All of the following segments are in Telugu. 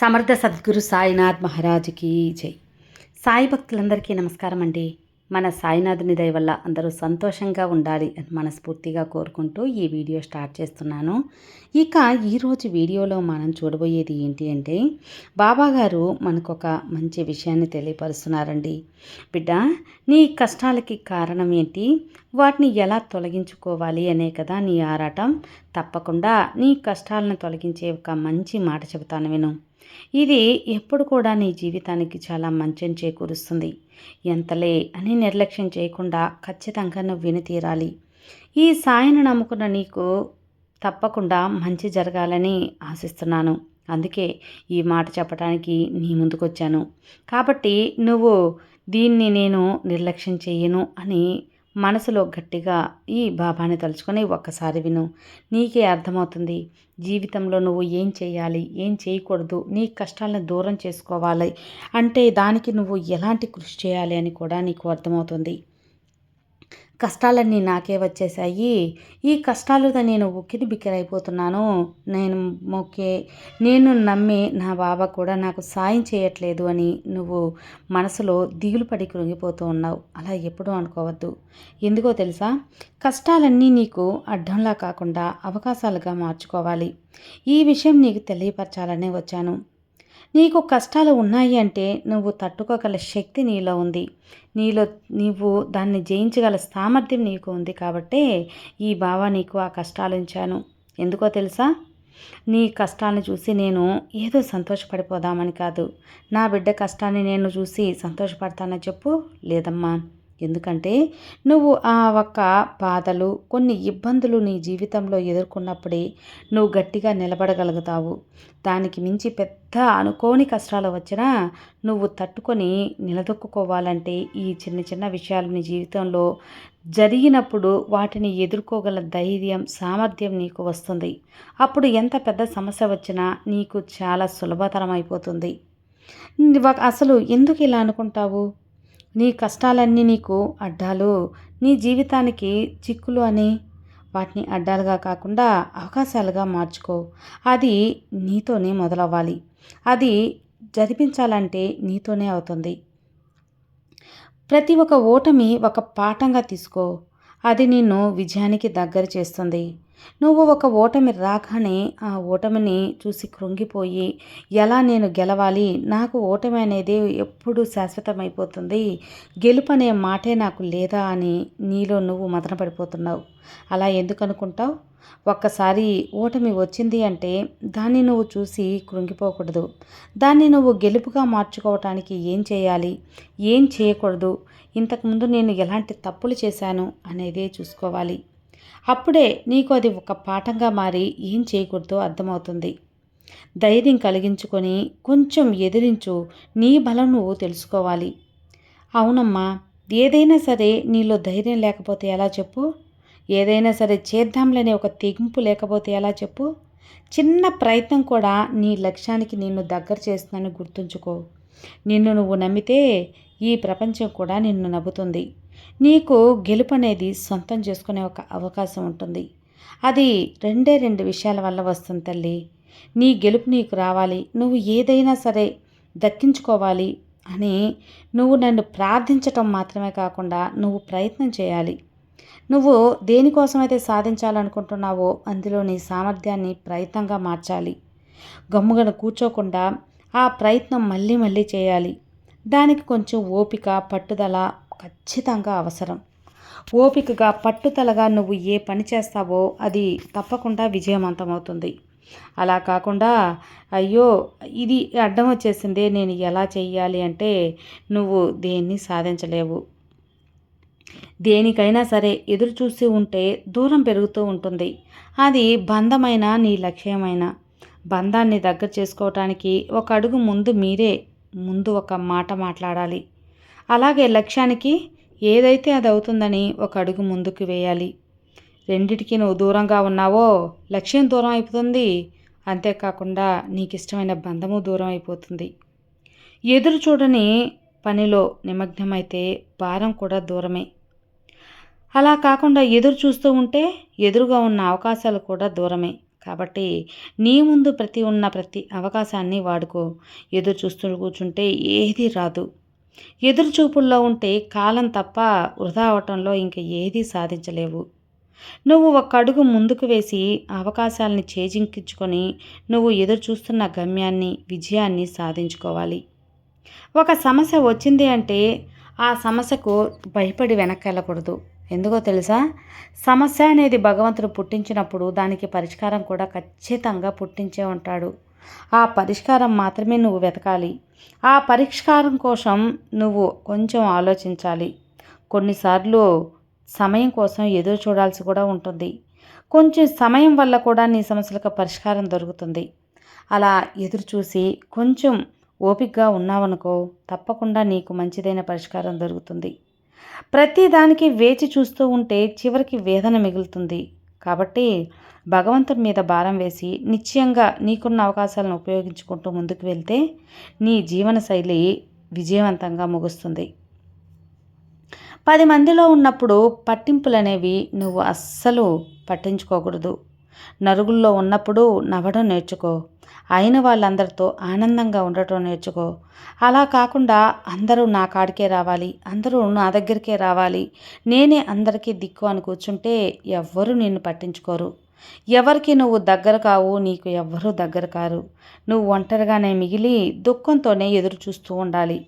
సమర్థ సద్గురు సాయినాథ్ మహారాజుకి జై. సాయి భక్తులందరికీ నమస్కారం అండి. మన సాయినాథుని దయ వల్ల అందరూ సంతోషంగా ఉండాలి అని మనస్ఫూర్తిగా కోరుకుంటూ ఈ వీడియో స్టార్ట్ చేస్తున్నాను. ఇక ఈరోజు వీడియోలో మనం చూడబోయేది ఏంటి అంటే బాబా గారు మనకు ఒక మంచి విషయాన్ని తెలియపరుస్తున్నారండి. బిడ్డ నీ కష్టాలకి కారణం ఏంటి? వాటిని ఎలా తొలగించుకోవాలి అనే కదా నీ ఆరాటం. తప్పకుండా నీ కష్టాలను తొలగించే ఒక మంచి మాట చెబుతాను విను. ఇది ఎప్పుడు కూడా నీ జీవితానికి చాలా మంచిని చేకూరుస్తుంది. ఎంతలే అని నిర్లక్ష్యం చేయకుండా ఖచ్చితంగా నువ్వు విని తీరాలి. ఈ సాయిని నమ్ముకున్న నీకు తప్పకుండా మంచి జరగాలని ఆశిస్తున్నాను. అందుకే ఈ మాట చెప్పడానికి నీ ముందుకొచ్చాను. కాబట్టి నువ్వు దీన్ని నేను నిర్లక్ష్యం చేయను అని మనసులో గట్టిగా ఈ బాబాని తలుచుకొని ఒక్కసారి విను. నీకే అర్థమవుతుంది. జీవితంలో నువ్వు ఏం చేయాలి ఏం చేయకూడదు నీ కష్టాలను దూరం చేసుకోవాలి అంటే దానికి నువ్వు ఎలాంటి కృషి చేయాలి అని కూడా నీకు అర్థమవుతుంది. కష్టాలన్నీ నాకే వచ్చేసాయి ఈ కష్టాలతో నేను ఉక్కిరి బిక్కిరైపోతున్నాను. నేను మొక్కే నేను నమ్మి నా బాబా కూడా నాకు సాయం చేయట్లేదు అని నువ్వు మనసులో దిగులు పడి కృంగిపోతూ ఉన్నావు. అలా ఎప్పుడూ అనుకోవద్దు. ఎందుకో తెలుసా? కష్టాలన్నీ నీకు అడ్డంలా కాకుండా అవకాశాలుగా మార్చుకోవాలి. ఈ విషయం నీకు తెలియపరచాలనే వచ్చాను. నీకు కష్టాలు ఉన్నాయి అంటే నువ్వు తట్టుకోగల శక్తి నీలో ఉంది. నీలో నీవు దాన్ని జయించగల సామర్థ్యం నీకు ఉంది కాబట్టే ఈ బావ నీకు ఆ కష్టాలు ఉంచాను. ఎందుకో తెలుసా? నీ కష్టాలను చూసి నేను ఏదో సంతోషపడిపోదామని కాదు. నా బిడ్డ కష్టాన్ని నేను చూసి సంతోషపడతానని చెప్పు లేదమ్మా. ఎందుకంటే నువ్వు ఆ ఒక్క బాధలు కొన్ని ఇబ్బందులు నీ జీవితంలో ఎదుర్కొన్నప్పుడే నువ్వు గట్టిగా నిలబడగలుగుతావు. దానికి మించి పెద్ద అనుకోని కష్టాలు వచ్చినా నువ్వు తట్టుకొని నిలదొక్కుకోవాలంటే ఈ చిన్న చిన్న విషయాలు నీ జీవితంలో జరిగినప్పుడు వాటిని ఎదుర్కోగల ధైర్యం సామర్థ్యం నీకు వస్తుంది. అప్పుడు ఎంత పెద్ద సమస్య వచ్చినా నీకు చాలా సులభతరం అయిపోతుంది అసలు ఎందుకు ఇలా అనుకుంటావు? నీ కష్టాలన్నీ నీకు అడ్డాలు. నీ జీవితానికి చిక్కులు అని వాటిని అడ్డాలుగా కాకుండా అవకాశాలుగా మార్చుకో. అది నీతోనే మొదలవ్వాలి. అది జరిపించాలంటే నీతోనే అవుతుంది. ప్రతి ఒక్క ఓటమి ఒక పాఠంగా తీసుకో. అది నిన్ను విజయానికి దగ్గర చేస్తుంది. నువ్వు ఒక ఓటమి రాగానే ఆ ఓటమిని చూసి కృంగిపోయి ఎలా నేను గెలవాలి? నాకు ఓటమి అనేది ఎప్పుడు శాశ్వతమైపోతుంది. గెలుపు అనే మాటే నాకు లేదా అని నీలో నువ్వు మదన పడిపోతున్నావు అలా ఎందుకు అనుకుంటావు? ఒక్కసారి ఓటమి వచ్చింది అంటే దాన్ని నువ్వు చూసి కృంగిపోకూడదు. దాన్ని నువ్వు గెలుపుగా మార్చుకోవటానికి ఏం చేయాలి? ఏం చేయకూడదు? ఇంతకుముందు నేను ఎలాంటి తప్పులు చేశాను? అనేదే చూసుకోవాలి. అప్పుడే నీకు అది ఒక పాఠంగా మారి ఏం చేయకూడదో అర్థమవుతుంది. ధైర్యం కలిగించుకొని కొంచెం ఎదిరించు నీ బలం నువ్వు తెలుసుకోవాలి. అవునమ్మా ఏదైనా సరే నీలో ధైర్యం లేకపోతే ఎలా చెప్పు? ఏదైనా సరే చేద్దాంలేని ఒక తెగింపు లేకపోతే ఎలా చెప్పు? చిన్న ప్రయత్నం కూడా నీ లక్ష్యానికి నిన్ను దగ్గర చేస్తుందని గుర్తుంచుకో. నిన్ను నువ్వు నమ్మితే ఈ ప్రపంచం కూడా నిన్ను నవ్వుతుంది నీకు గెలుపు అనేది సొంతం చేసుకునే ఒక అవకాశం ఉంటుంది. అది రెండే రెండు విషయాల వల్ల వస్తుంది తల్లి. నీ గెలుపు నీకు రావాలి. నువ్వు ఏదైనా సరే దక్కించుకోవాలి అని నువ్వు నన్ను ప్రార్థించటం మాత్రమే కాకుండా నువ్వు ప్రయత్నం చేయాలి. నువ్వు దేనికోసమైతే సాధించాలనుకుంటున్నావో అందులో నీ సామర్థ్యాన్ని ప్రయత్నంగా మార్చాలి. గమ్ముగన కూర్చోకుండా ఆ ప్రయత్నం మళ్ళీ మళ్ళీ చేయాలి. దానికి కొంచెం ఓపిక పట్టుదల ఖచ్చితంగా అవసరం. ఓపికగా పట్టుదలగా నువ్వు ఏ పని చేస్తావో అది తప్పకుండా విజయవంతమవుతుంది. అలా కాకుండా అయ్యో ఇది అడ్డం వచ్చేసిందే నేను ఎలా చెయ్యాలి అంటే నువ్వు దేన్ని సాధించలేవు. దేనికైనా సరే ఎదురు చూసి ఉంటే దూరం పెరుగుతూ ఉంటుంది. అది బంధమైన నీ లక్ష్యమైన. బంధాన్ని దగ్గర చేసుకోవటానికి ఒక అడుగు ముందు మీరే ముందు ఒక మాట మాట్లాడాలి. అలాగే లక్ష్యానికి ఏదైతే అది అవుతుందని ఒక అడుగు ముందుకు వేయాలి. రెండిటికి నువ్వు దూరంగా ఉన్నావో లక్ష్యం దూరం అయిపోతుంది. అంతేకాకుండా నీకు ఇష్టమైన బంధము దూరం అయిపోతుంది. ఎదురు చూడని పనిలో నిమగ్నమైతే భారం కూడా దూరమే. అలా కాకుండా ఎదురు చూస్తూ ఉంటే ఎదురుగా ఉన్న అవకాశాలు కూడా దూరమే. కాబట్టి నీ ముందు ప్రతి ఉన్న ప్రతి అవకాశాన్ని వాడుకో. ఎదురు చూస్తూ కూర్చుంటే ఏది రాదు. ఎదురు చూపుల్లో ఉంటే కాలం తప్ప వృధా అవటంలో ఇంక ఏదీ సాధించలేవు. నువ్వు ఒక అడుగు ముందుకు వేసి అవకాశాలని చేజింకించుకొని నువ్వు ఎదురు చూస్తున్న గమ్యాన్ని విజయాన్ని సాధించుకోవాలి. ఒక సమస్య వచ్చింది అంటే ఆ సమస్యకు భయపడి వెనక్కి వెళ్ళకూడదు ఎందుకో తెలుసా? సమస్య అనేది భగవంతుడు పుట్టించినప్పుడు దానికి పరిష్కారం కూడా ఖచ్చితంగా పుట్టించే ఉంటాడు. ఆ పరిష్కారం మాత్రమే నువ్వు వెతకాలి. ఆ పరిష్కారం కోసం నువ్వు కొంచెం ఆలోచించాలి. కొన్నిసార్లు సమయం కోసం ఎదురు చూడాల్సి కూడా ఉంటుంది. కొంచెం సమయం వల్ల కూడా నీ సమస్యలకు పరిష్కారం దొరుకుతుంది. అలా ఎదురు చూసి కొంచెం ఓపికగా ఉన్నావనుకో తప్పకుండా నీకు మంచిదైన పరిష్కారం దొరుకుతుంది. ప్రతిదానికి వేచి చూస్తూ ఉంటే చివరికి వేదన మిగులుతుంది. కాబట్టి భగవంతుడి మీద భారం వేసి నిశ్చయంగా నీకున్న అవకాశాలను ఉపయోగించుకుంటూ ముందుకు వెళ్తే నీ జీవన శైలి విజయవంతంగా ముగుస్తుంది. పది మందిలో ఉన్నప్పుడు పట్టింపులు అనేవి నువ్వు అస్సలు పట్టించుకోకూడదు. నరుగుల్లో ఉన్నప్పుడు నవ్వడం నేర్చుకో. అయిన వాళ్ళందరితో ఆనందంగా ఉండటం నేర్చుకో. అలా కాకుండా అందరూ నా కాడికే రావాలి అందరూ నా దగ్గరికే రావాలి నేనే అందరికీ దిక్కు అని కూర్చుంటే ఎవ్వరూ నిన్ను పట్టించుకోరు. ఎవరికి నువ్వు దగ్గర కావు నీకు ఎవ్వరూ దగ్గర కారు. నువ్వు ఒంటరిగానే మిగిలి దుఃఖంతోనే ఎదురు చూస్తూ ఉండాలి.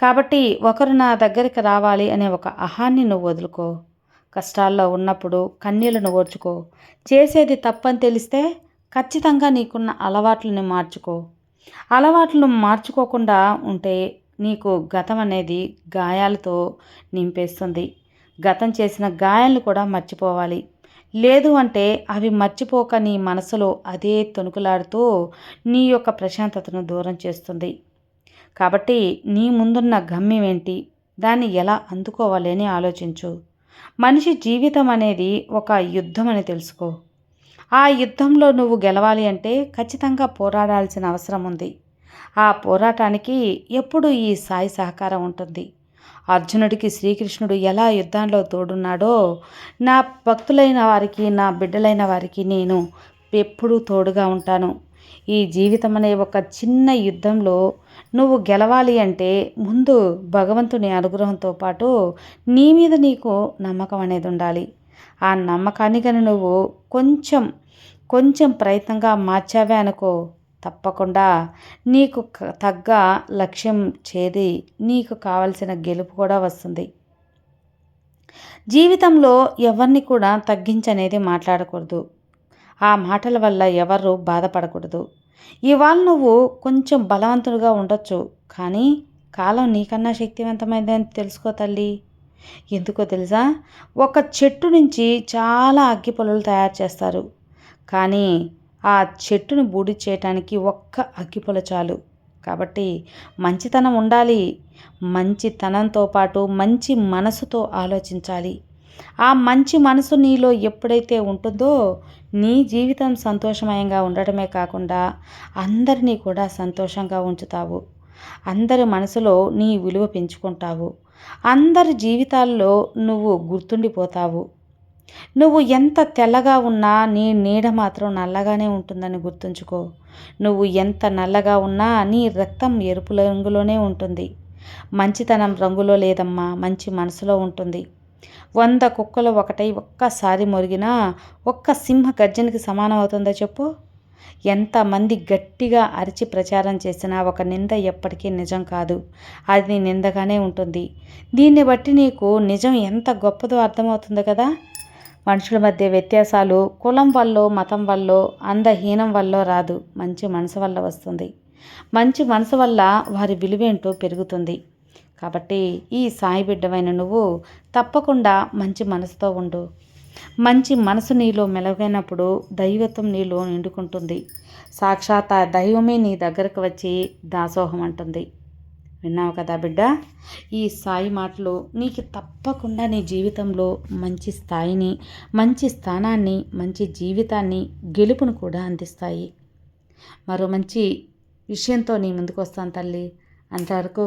కాబట్టి ఒకరు నా దగ్గరికి రావాలి అనే ఒక అహాన్ని నువ్వు వదులుకో. కష్టాల్లో ఉన్నప్పుడు కన్నీళ్ళను ఓర్చుకో. చేసేది తప్పని తెలిస్తే ఖచ్చితంగా నీకున్న అలవాట్లని మార్చుకో. అలవాట్లను మార్చుకోకుండా ఉంటే నీకు గతం అనేది గాయాలతో నింపేస్తుంది. గతం చేసిన గాయాలను కూడా మర్చిపోవాలి. లేదు అంటే అవి మర్చిపోక నీ మనసులో అదే తొనుకులాడుతూ నీ యొక్క ప్రశాంతతను దూరం చేస్తుంది. కాబట్టి నీ ముందున్న గమ్యం ఏంటి? దాన్ని ఎలా అందుకోవాలి అని ఆలోచించు. మనిషి జీవితం అనేది ఒక యుద్ధం అని తెలుసుకో. ఆ యుద్ధంలో నువ్వు గెలవాలి అంటే ఖచ్చితంగా పోరాడాల్సిన అవసరం ఉంది. ఆ పోరాటానికి ఎప్పుడు ఈ సాయి సహకారం ఉంటుంది. అర్జునుడికి శ్రీకృష్ణుడు ఎలా యుద్ధంలో తోడున్నాడో నా భక్తులైన వారికి నా బిడ్డలైన వారికి నేను ఎప్పుడూ తోడుగా ఉంటాను. ఈ జీవితం అనే ఒక చిన్న యుద్ధంలో నువ్వు గెలవాలి అంటే ముందు భగవంతుని అనుగ్రహంతో పాటు నీ మీద నీకు నమ్మకం అనేది ఉండాలి. ఆ నమ్మకాన్ని కానీ నువ్వు కొంచెం కొంచెం ప్రయత్నంగా మార్చావే అనుకో. తప్పకుండా నీకు తగ్గ లక్ష్యం చేది. నీకు కావలసిన గెలుపు కూడా వస్తుంది. జీవితంలో ఎవరిని కూడా తగ్గించనేది మాట్లాడకూడదు. ఆ మాటల వల్ల ఎవరు బాధపడకూడదు. ఇవాళ నువ్వు కొంచెం బలవంతుడుగా ఉండొచ్చు కానీ కాలం నీకన్నా శక్తివంతమైందని తెలుసుకో తల్లి. ఎందుకో తెలుసా? ఒక చెట్టు నుంచి చాలా అగ్గి పొలలు తయారు చేస్తారు. కానీ ఆ చెట్టును బూడి చేయటానికి ఒక్క అగ్గిపొల చాలు. కాబట్టి మంచితనం ఉండాలి. మంచితనంతో పాటు మంచి మనసుతో ఆలోచించాలి. ఆ మంచి మనసు నీలో ఎప్పుడైతే ఉంటుందో నీ జీవితం సంతోషమయంగా ఉండటమే కాకుండా అందరినీ కూడా సంతోషంగా ఉంచుతావు. అందరి మనసులో నీ విలువ పెంచుకుంటావు. అందరి జీవితాల్లో నువ్వు గుర్తుండిపోతావు. నువ్వు ఎంత తెల్లగా ఉన్నా నీ నీడ మాత్రం నల్లగానే ఉంటుందని గుర్తుంచుకో. నువ్వు ఎంత నల్లగా ఉన్నా నీ రక్తం ఎరుపు రంగులోనే ఉంటుంది. మంచితనం రంగులో లేదమ్మా మంచి మనసులో ఉంటుంది. వంద కుక్కలు ఒకటై ఒక్కసారి మొరిగినా ఒక్క సింహ గర్జనకి సమానం అవుతుందో చెప్పు? ఎంతమంది గట్టిగా అరిచి ప్రచారం చేసినా ఒక నింద ఎప్పటికీ నిజం కాదు. అది నిందగానే ఉంటుంది. దీన్ని బట్టి నీకు నిజం ఎంత గొప్పదో అర్థమవుతుంది కదా? మనుషుల మధ్య వ్యత్యాసాలు కులం వల్ల మతం వల్ల అందహీనం వల్ల రాదు. మంచి మనసు వల్ల వస్తుంది. మంచి మనసు వల్ల వారి విలువేంటో పెరుగుతుంది. కాబట్టి ఈ సాయి బిడ్డవైన నువ్వు తప్పకుండా మంచి మనసుతో ఉండు. మంచి మనసు నీలో మెలగైనప్పుడు దైవత్వం నీలో నిండుకుంటుంది. సాక్షాత్ దైవమే నీ దగ్గరకు వచ్చి దాసోహం అంటుంది. విన్నావు కదా బిడ్డ? ఈ సాయి మాటలు నీకు తప్పకుండా నీ జీవితంలో మంచి స్థాయిని మంచి స్థానాన్ని మంచి జీవితాన్ని గెలుపును కూడా అందిస్తాయి. మరో మంచి విషయంతో నీ ముందుకు వస్తాను తల్లి. అంతవరకు